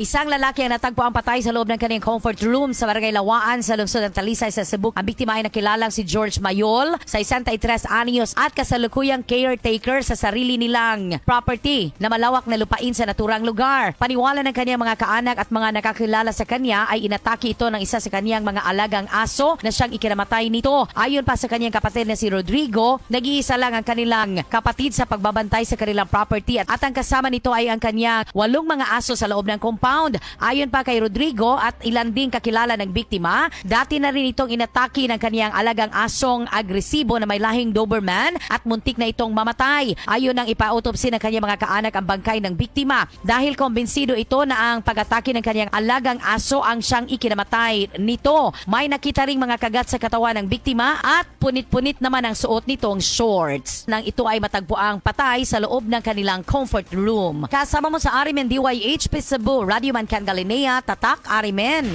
Isang lalaki ang natagpo ang patay sa loob ng kanyang comfort room sa Barangay Lawaan sa lungsod ng Talisay sa Cebu. Ang biktima ay nakilalang si George Mayol, 63 anyos at kasalukuyang caretaker sa sarili nilang property na malawak na lupain sa naturang lugar. Paniwala ng kanyang mga kaanak at mga nakakilala sa kanya ay inatake ito ng isa sa kanyang mga alagang aso na siyang ikinamatay nito. Ayon pa sa kanyang kapatid na si Rodrigo, nag-iisa lang ang kanilang kapatid sa pagbabantay sa kanilang property at, at ang kasama nito ay ang kanyang walong mga aso sa loob ng compound. Ayon pa kay Rodrigo at ilan ding kakilala ng biktima, dati na rin itong inatake ng kanyang alagang asong agresibo na may lahing Doberman at muntik na itong mamatay. Ayon ang ipa-autopsy ng kanyang mga kaanak ang bangkay ng biktima dahil kumbinsido ito na ang pag-atake ng kanyang alagang aso ang siyang ikinamatay nito. May nakita ring mga kagat sa katawan ng biktima at punit-punit naman ang suot nitong shorts. Nang ito ay matagpuang patay sa loob ng kanilang comfort room. Kasama mo sa Arimen DYHP Cebu, Radio Man Galinea, Tatak Arimen.